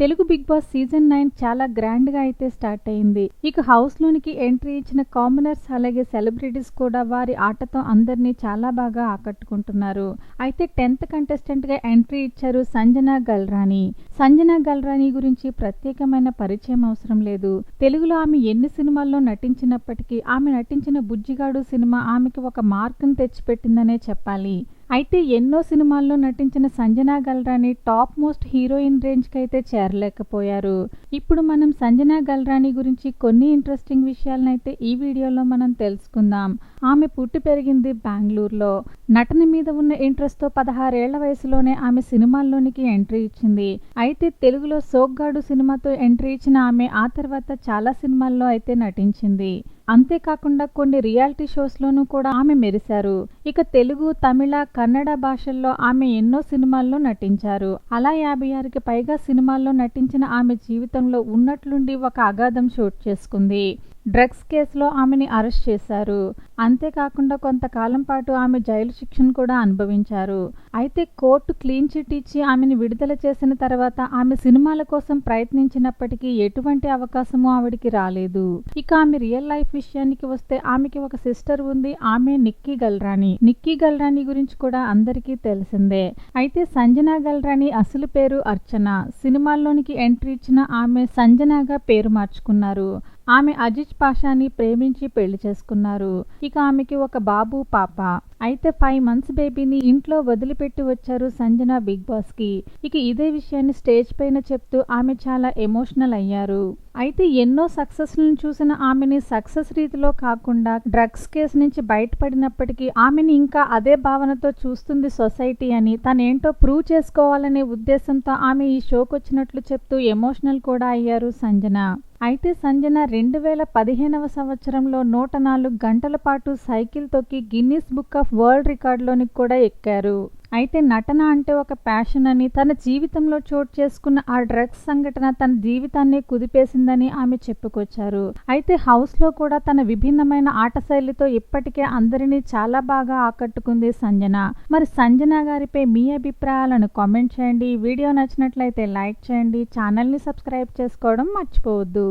Telugu Bigg Boss season nine చాలా గ్రాండ్గా అయితే స్టార్ట్ అయింది. ఇక హౌస్ లోనికి ఎంట్రీ ఇచ్చిన కామనర్స్ అలాగే సెలబ్రిటీస్ కూడా వారి ఆటతో అందరినీ చాలా బాగా ఆకట్టుకుంటున్నారు. అయితే టెన్త్ కంటెస్టెంట్గా ఎంట్రీ ఇచ్చారు సంజన గల్రాని. సంజన గల్రాని గురించి ప్రత్యేకమైన పరిచయం అవసరం లేదు. తెలుగులో ఆమె ఎన్ని సినిమాల్లో నటించినప్పటికీ ఆమె నటించిన బుజ్జిగాడు సినిమా ఆమెకి ఒక మార్కును తెచ్చిపెట్టిందనే చెప్పాలి. అయితే ఎన్నో సినిమాల్లో నటించిన Sanjana Galrani top most heroine రేంజ్కి అయితే చేరలేకపోయారు. ఇప్పుడు మనం సంజనా గల్రాని గురించి కొన్ని ఇంట్రెస్టింగ్ విషయాలను అయితే ఈ వీడియోలో మనం తెలుసుకుందాం. ఆమె పుట్టి పెరిగింది బెంగళూరులో. నటన మీద ఉన్న ఇంట్రెస్ట్తో పదహారేళ్ళ వయసులోనే ఆమె సినిమాల్లోనికి ఎంట్రీ ఇచ్చింది. అయితే తెలుగులో సోగ్గాడు సినిమాతో ఎంట్రీ ఇచ్చిన ఆమె ఆ తర్వాత చాలా సినిమాల్లో అయితే నటించింది. అంతేకాకుండా కొన్ని రియాలిటీ షోస్లోనూ కూడా ఆమె మెరిశారు. ఇక తెలుగు తమిళ కన్నడ భాషల్లో ఆమె ఎన్నో సినిమాల్లో నటించారు. అలా యాభై ఆరుకి పైగా సినిమాల్లో నటించిన ఆమె జీవితంలో ఉన్నట్లుండి ఒక అగాధం షూట్ చేసుకుంది. డ్రగ్స్ కేసులో ఆమెని అరెస్ట్ చేశారు. అంతేకాకుండా కొంతకాలం పాటు ఆమె జైలు శిక్షను కూడా అనుభవించారు. అయితే కోర్టు క్లీన్ చిట్ ఇచ్చి ఆమెను విడుదల చేసిన తర్వాత ఆమె సినిమాల కోసం ప్రయత్నించినప్పటికీ ఎటువంటి అవకాశము ఆవిడికి రాలేదు. ఇక ఆమె రియల్ లైఫ్ విషయానికి వస్తే ఆమెకి ఒక సిస్టర్ ఉంది. ఆమె నిక్కీ గల్రాణి. నిక్కీ గల్రాణి గురించి కూడా అందరికీ తెలిసిందే. అయితే సంజనా గల్రాణి అసలు పేరు అర్చన. సినిమాల్లోనికి ఎంట్రీ ఇచ్చిన ఆమె సంజనాగా పేరు మార్చుకున్నారు. ఆమె అజిత్ పాషాని ప్రేమించి పెళ్ళి చేసుకున్నారు. ఇక ఆమెకి ఒక బాబు పాప. అయితే ఫైవ్ మంత్స్ బేబీని ఇంట్లో వదిలిపెట్టి వచ్చారు సంజన బిగ్ బాస్కి ఇక ఇదే విషయాన్ని స్టేజ్ పైన చెప్తూ ఆమె చాలా ఎమోషనల్ అయ్యారు. అయితే ఎన్నో సక్సెస్ చూసిన ఆమెని సక్సెస్ రీతిలో కాకుండా డ్రగ్స్ కేసు నుంచి బయటపడినప్పటికీ ఆమెని ఇంకా అదే భావనతో చూస్తుంది సొసైటీ అని తనేంటో ప్రూవ్ చేసుకోవాలనే ఉద్దేశంతో ఆమె ఈ షోకి వచ్చినట్లు చెప్తూ ఎమోషనల్ కూడా అయ్యారు సంజన. అయితే సంజన రెండు వేల పదిహేనవ సంవత్సరంలో నూట నాలుగు గంటల పాటు సైకిల్ తొక్కి గిన్నిస్ బుక్ ఆఫ్ వరల్డ్ రికార్డులోనికి కూడా ఎక్కారు. అయితే నటన అంటే ఒక ప్యాషన్ అని తన జీవితంలో చోటు చేసుకున్న ఆ డ్రగ్స్ సంఘటన తన జీవితాన్ని కుదిపేసిందని ఆమె చెప్పుకొచ్చారు. అయితే హౌస్లో కూడా తన విభిన్నమైన ఆట శైలితో ఇప్పటికే అందరినీ చాలా బాగా ఆకట్టుకుంది సంజన. మరి సంజన గారిపై మీ అభిప్రాయాలను కామెంట్ చేయండి. వీడియో నచ్చినట్లయితే లైక్ చేయండి. ఛానల్ని సబ్స్క్రైబ్ చేసుకోవడం మర్చిపోవద్దు.